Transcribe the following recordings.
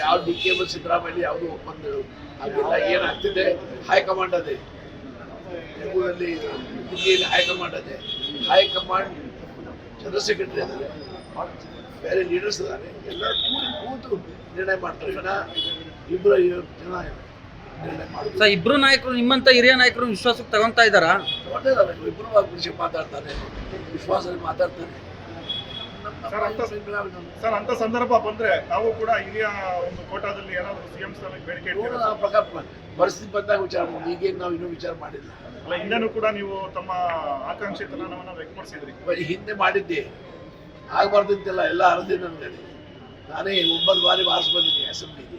ಯಾವ D K Siddaramaiah ಯಾವುದು ಒಪ್ಪಂದ ಅದೆಲ್ಲ ಏನಾಗ್ತಿದೆ ಹೈಕಮಾಂಡ್ ಅದೇ. ಬೆಂಗಳೂರಲ್ಲಿ ದಿಲ್ಲಿಯಲ್ಲಿ ಹೈಕಮಾಂಡ್ ಅದೇ. ಹೈಕಮಾಂಡ್ ಜನರಲ್ ಸೆಕ್ರೆಟರಿ ಅದಾರೆ ಬೇರೆ ಲೀಡರ್ಸ್ ಇದ್ದಾರೆ. ಎಲ್ಲ ಕೂಡಿ ಕೂತು ನಿರ್ಣಯ ಮಾಡ್ತಾರೆ. ಜನ ಇಬ್ಬರು ಜನ ನಿರ್ಣಯ ಮಾಡ್ತಾರೆ. ಸರ್ ಇಬ್ರು ನಾಯಕರು ನಿಮ್ಮಂತ ಹಿರಿಯ ನಾಯಕರು ವಿಶ್ವಾಸಕ್ಕೆ ತಗೊಂತಾ ಇದ್ದಾರಾ? ಇಬ್ಬರು ವಿಷಯ ಮಾತಾಡ್ತಾರೆ. ವಿಶ್ವಾಸದಲ್ಲಿ ಮಾತಾಡ್ತಾರೆ. ಸರ್, ಅಂತ- ಸರ್ ಅಂತ ಸಂದರ್ಭ ಬಂದ್ರೆ ನಾವು ಕೂಡ ಹಿರಿಯ ಒಂದು ಕೋಟಾದಲ್ಲಿ ಏನಾದ್ರು ಸಿಎಂ ಸ್ಥಾನಕ್ಕೆ ಬೇಡಿಕೆ ಇಡ್ತೀರಾ ಪ್ರಕಾರ ಪರಿಸ್ಥಿತಿ ಬಂದಾಗ ವಿಚಾರ ಮಾಡಿ ಈಗೇನು ನಾವು ಇನ್ನೂ ವಿಚಾರ ಮಾಡಿಲ್ಲ. ಅಲ್ಲ ಹಿಂದೆನೂ ಕೂಡ ನೀವು ತಮ್ಮ ಆಕಾಂಕ್ಷಿತನವನ್ನ ವ್ಯಕ್ತಪಡಿಸಿದ್ರಿ ಈ ಹಿಂದೆ ಮಾಡಿದ್ದೆ. ಆಗಬಾರ್ದಂತೆಲ್ಲ ಎಲ್ಲ ಅರದಿ ನನಗೆ ನಾನೇ ಒಂಬತ್ತು ಬಾರಿ ವಾಸ ಬಂದಿದ್ದೀನಿ ಅಸೆಂಬ್ಲಿಗೆ.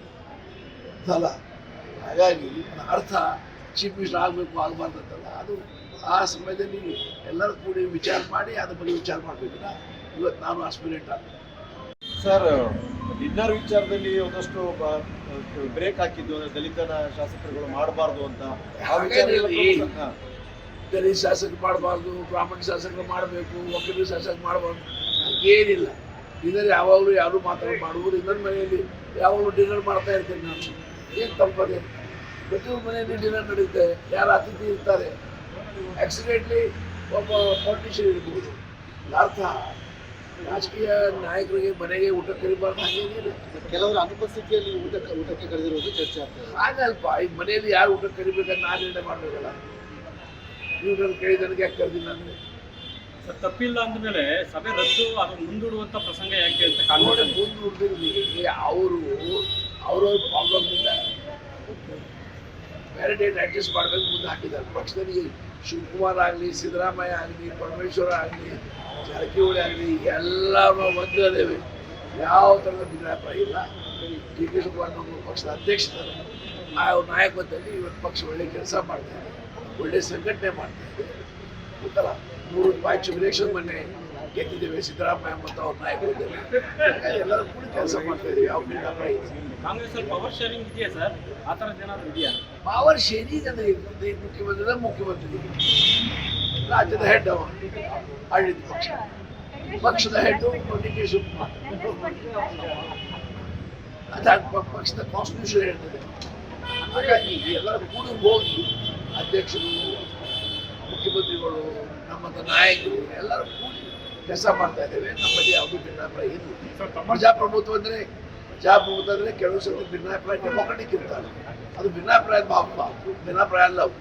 ಅಲ್ಲ ಹಾಗಾಗಿ ನನ್ನ ಅರ್ಥ ಚೀಫ್ ಮಿನಿಸ್ಟರ್ ಆಗಬೇಕು ಆಗಬಾರ್ದಂತಲ್ಲ ಅದು ಆ ಸಮಯದಲ್ಲಿ ಎಲ್ಲರೂ ಕೂಡಿ ವಿಚಾರ ಮಾಡಿ ಅದ್ರ ಬಗ್ಗೆ ವಿಚಾರ ಮಾಡಬೇಕಿಲ್ಲ ಇವತ್ತು ನಾನು ಆಸ್ಪಿರೇಟ್ ಸರ್ ಡಿನ್ನರ್ ವಿಚಾರದಲ್ಲಿ ಒಂದಷ್ಟು ಬ್ರೇಕ್ ಹಾಕಿದ್ದು ಅಂದ್ರೆ ದಲಿತನ ಶಾಸಕರುಗಳು ಮಾಡಬಾರ್ದು ಅಂತ. ಆ ವಿಚಾರ. ದಲಿತ ಶಾಸಕ ಮಾಡಬಾರ್ದು ಬ್ರಾಹ್ಮಣ ಶಾಸಕರು ಮಾಡಬೇಕು ವಕೀಲ ಶಾಸಕ ಮಾಡಬಾರ್ದು ಏನಿಲ್ಲ ಡಿನ್ನರ್ ಯಾವಾಗಲೂ ಯಾರು ಮಾತಾಡಿ ಮಾಡುವುದು. ಇನ್ನೊಂದು ಮನೆಯಲ್ಲಿ ಯಾವಾಗಲೂ ಡಿನ್ನರ್ ಮಾಡ್ತಾ ಇರ್ತೇನೆ ನಾನು. ಏನು ತಪ್ಪದೆ? ಪ್ರತಿಯೊಂದು ಮನೆಯಲ್ಲಿ ಡಿನ್ನರ್ ನಡೆಯುತ್ತೆ ಯಾರು ಅತಿಥಿ ಇರ್ತಾರೆ? ಆಕ್ಸಿಡೆಂಟ್ಲಿ ಒಬ್ಬ ಪಾಲಿಟಿಷಿಯನ್ ಇರ್ಬೋದು. ಅರ್ಥ. ರಾಜಕೀಯ ನಾಯಕರಿಗೆ ಮನೆಗೆ ಊಟ ಕರಿಬಾರ್ದು ಹಾಗೇನಿಲ್ಲ ಕೆಲವರು ಅನುಪಸ್ಥಿತಿಯಲ್ಲಿ ಊಟಕ್ಕೆ ಊಟಕ್ಕೆ ಕರೆದಿರೋದು ಚರ್ಚೆ ಆಗ್ತದೆ. ಹಾಗಲ್ಪ ಈ ಮನೆಯಲ್ಲಿ ಯಾರು ಊಟ ಕರಿಬೇಕಂತ ನಾನು ನಿರ್ಣಯ ಮಾಡಬೇಕಲ್ಲ. ನೀವು ನನ್ನ ಕೇಳಿದ ನನಗೆ ಯಾಕೆ ಕರೆದಿಲ್ಲ ಅಂದರೆ? ಸರ್, ತಪ್ಪಿಲ್ಲ ಅಂದಮೇಲೆ ಸಭೆ ರದ್ದು ಅದು ಮುಂದೂಡುವಂಥ ಪ್ರಸಂಗ ಯಾಕೆ ಅಂತ ನೋಡಿ ಮುಂದೂಡಿದ್ರೆ ಅವರು ಅವರವ್ರ ಅವರು ಅವ್ರವ್ರ ಪ್ರಾಬ್ಲಮ್ನಿಂದ ಡೇಟ್ ಅಡ್ಜಸ್ಟ್ ಮಾಡಬೇಕು ಮುಂದೆ ಹಾಕಿದ್ದಾರೆ. ಪಕ್ಷದಲ್ಲಿ ಶಿವಕುಮಾರ್ ಆಗಲಿ, ಸಿದ್ದರಾಮಯ್ಯ ಆಗಲಿ, ಪರಮೇಶ್ವರ ಆಗಲಿ, ಜಾರಕಿಹೊಳಿ ಆಗಲಿ ಎಲ್ಲರೂ ಅದೇವೆ. ಯಾವ ಥರದ ಭಿನ್ನಾಭಿಪ್ರಾಯ ಇಲ್ಲ. ಡಿ ಕೆ ಶಿವಕುಮಾರ್ ಪಕ್ಷದ ಅಧ್ಯಕ್ಷರು ಆ ನಾಯಕತ್ವದಲ್ಲಿ ಇವತ್ತು ಪಕ್ಷ ಒಳ್ಳೆ ಕೆಲಸ ಮಾಡ್ತಾ ಇದೆ. ಒಳ್ಳೆ ಸಂಘಟನೆ ಮಾಡ್ತಾ ಇದೆ. ಗೊತ್ತಲ್ಲ? ನೂರು ರೂಪಾಯಿ ಎಲೆಕ್ಷನ್ ಮೊನ್ನೆ ಗೆದ್ದಿದ್ದೇವೆ ಸಿದ್ದರಾಮಯ್ಯ ಮತ್ತು ಅವ್ರ ನಾಯಕರು ಎಲ್ಲರೂ ಕೂಡ ಕೆಲಸ ಮಾಡ್ತಾ ಇದ್ದೀವಿ ಯಾವ ಭಿನ್ನಾಭಿಪ್ರಾಯ ಕಾಂಗ್ರೆಸ್ ಪವರ್ ಶೇರಿಂಗ್ ಇದೆಯಾ ಸರ್? ಆ ಥರದ್ದು ಏನಾದರೂ ಇದೆಯಾ? ಪವರ್ ಅಂದ್ರೆ ಇರ್ತದೆ ಈ ಮುಖ್ಯಮಂತ್ರಿ ಮುಖ್ಯಮಂತ್ರಿ ರಾಜ್ಯದ ಹೆಡ್ ಅವ ಆಡಳಿತ ಪಕ್ಷ. ಪಕ್ಷದ ಹೆಡ್ ಡಿ ಕೆ ಶಿವಕುಮಾರ್. ಪಕ್ಷದ ಕಾನ್ಸ್ಟಿಟ್ಯೂಷನ್ ಹೇಳ್ತದೆ. ಹಾಗಾಗಿ ಎಲ್ಲರೂ ಕೂಡ ಹೋಗಿ ಅಧ್ಯಕ್ಷರು ಮುಖ್ಯಮಂತ್ರಿಗಳು ನಮ್ಮ ನಾಯಕರು ಎಲ್ಲರೂ ಕೂಡಿ ಕೆಲಸ ಮಾಡ್ತಾ ಇದ್ದೇವೆ. ನಮ್ಮಲ್ಲಿ ಯಾವುದೂ ಭಿನ್ನಾಭಿಪ್ರಾಯ ಇಲ್ಲ. ಪ್ರಜಾಪ್ರಭುತ್ವ ಅಂದ್ರೆ ಅಂದ್ರೆ ಕೆಲವು ಸರ್ತಿ ಭಿನ್ನಾಭಿಪ್ರಾಯ ಡೆಮೋಕ್ರೆಟಿಕ್ ಇರ್ತಾರೆ. ಅದು ಭಿನ್ನಾಭಿಪ್ರಾಯ ಭಾವ ಭಿನ್ನಾಭಿಪ್ರಾಯ ಅಲ್ಲ ಅವು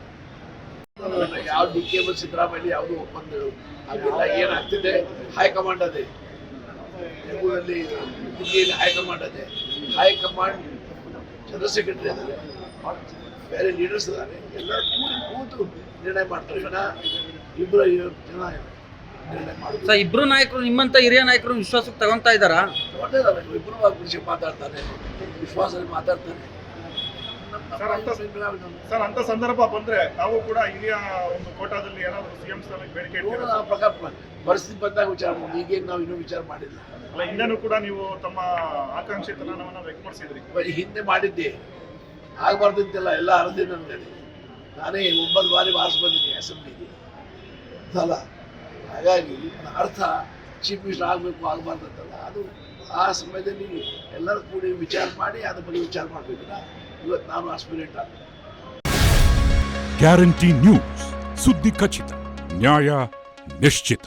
ಯಾವ ಡಿ ಕೆ ಎಂ ಸಿದ್ದರಾಮಯ್ಯ ಯಾವುದು ಒಪ್ಪಂದಗಳು. ಅದೆಲ್ಲ ಏನಾಗ್ತಿದೆ? ಹೈಕಮಾಂಡ್ ಅದೇ. ಬೆಂಗಳೂರಲ್ಲಿ, ದಿಲ್ಲಿಯಲ್ಲಿ ಹೈಕಮಾಂಡ್ ಅದೇ. ಹೈಕಮಾಂಡ್ ಜನರಲ್ ಸೆಕ್ರೆಟರಿ ಅದಾರೆ ಬೇರೆ ಲೀಡರ್ಸ್ ಇದ್ದಾರೆ. ಎಲ್ಲರೂ ಕೂತು ನಿರ್ಣಯ ಮಾಡ್ತಾರೆ. ಜನ ಇಬ್ಬರು ಜನ ಸರ್ ಇಬ್ರು ನಾಯಕರು ನಿಮ್ಮಂತ ಹಿರಿಯ ನಾಯಕರು ವಿಶ್ವಾಸಕ್ಕೆ ತಗೊಂತಾ ಇದ್ದಾರಾ? ಇಬ್ರು ಇಬ್ಬರು ವಿಷಯ ಮಾತಾಡ್ತಾರೆ. ವಿಶ್ವಾಸದಲ್ಲಿ ಮಾತಾಡ್ತಾರೆ. ಸರ್, ಅಂತ- ಸರ್ ಅಂತ ಸಂದರ್ಭ ಬಂದ್ರೆ ನಾವು ಕೂಡ ಹಿರಿಯ ಒಂದು ಕೋಟಾದಲ್ಲಿ ಏನಾದ್ರು ಸಿಎಂ ಸ್ಥಾನಕ್ಕೆ ಬೇಡಿಕೆ ನೋಡೋಣ ಇಡ್ತೀರಾ ಪ್ರಕಾರ ಪರಿಸ್ಥಿತಿ ಬಂದಾಗ ವಿಚಾರ ಮಾಡಿ ಈಗೇನು ನಾವು ಇನ್ನೂ ವಿಚಾರ ಮಾಡಿಲ್ಲ. ಅಲ್ಲ ಹಿಂದೆನೂ ಕೂಡ ನೀವು ತಮ್ಮ ಆಕಾಂಕ್ಷಿತನವನ್ನ ವ್ಯಕ್ತಪಡಿಸಿದ್ರಿ ಈ ಹಿಂದೆ ಮಾಡಿದ್ದೆ. ಆಗಬಾರ್ದಂತೆಲ್ಲ ಎಲ್ಲ ಅರದಿ ನನಗೆ ನಾನೇ ಒಂಬತ್ತು ಬಾರಿ ವಾಸ ಬಂದಿದ್ದೀನಿ ಅಸೆಂಬ್ಲಿಗೆ. ಅಲ್ಲ ಹಾಗಾಗಿ ಅರ್ಥ ಚೀಫ್ ಮಿನಿಸ್ಟರ್ ಆಗಬೇಕು ಆಗಬಾರ್ದಂತಲ್ಲ ಅದು ಆ ಸಮಯದಲ್ಲಿ ಎಲ್ಲರೂ ಕೂಡಿ ವಿಚಾರ ಮಾಡಿ ಅದ್ರ ಬಗ್ಗೆ ವಿಚಾರ ಮಾಡಬೇಕಿಲ್ಲ ಇವತ್ತು ನಾನು ಆಸ್ಪಿರೇಟ್ ಆಗ ಗ್ಯಾರಂಟಿ ನ್ಯೂಸ್, ಸುದ್ದಿ ಖಚಿತ, ನ್ಯಾಯ ನಿಶ್ಚಿತ.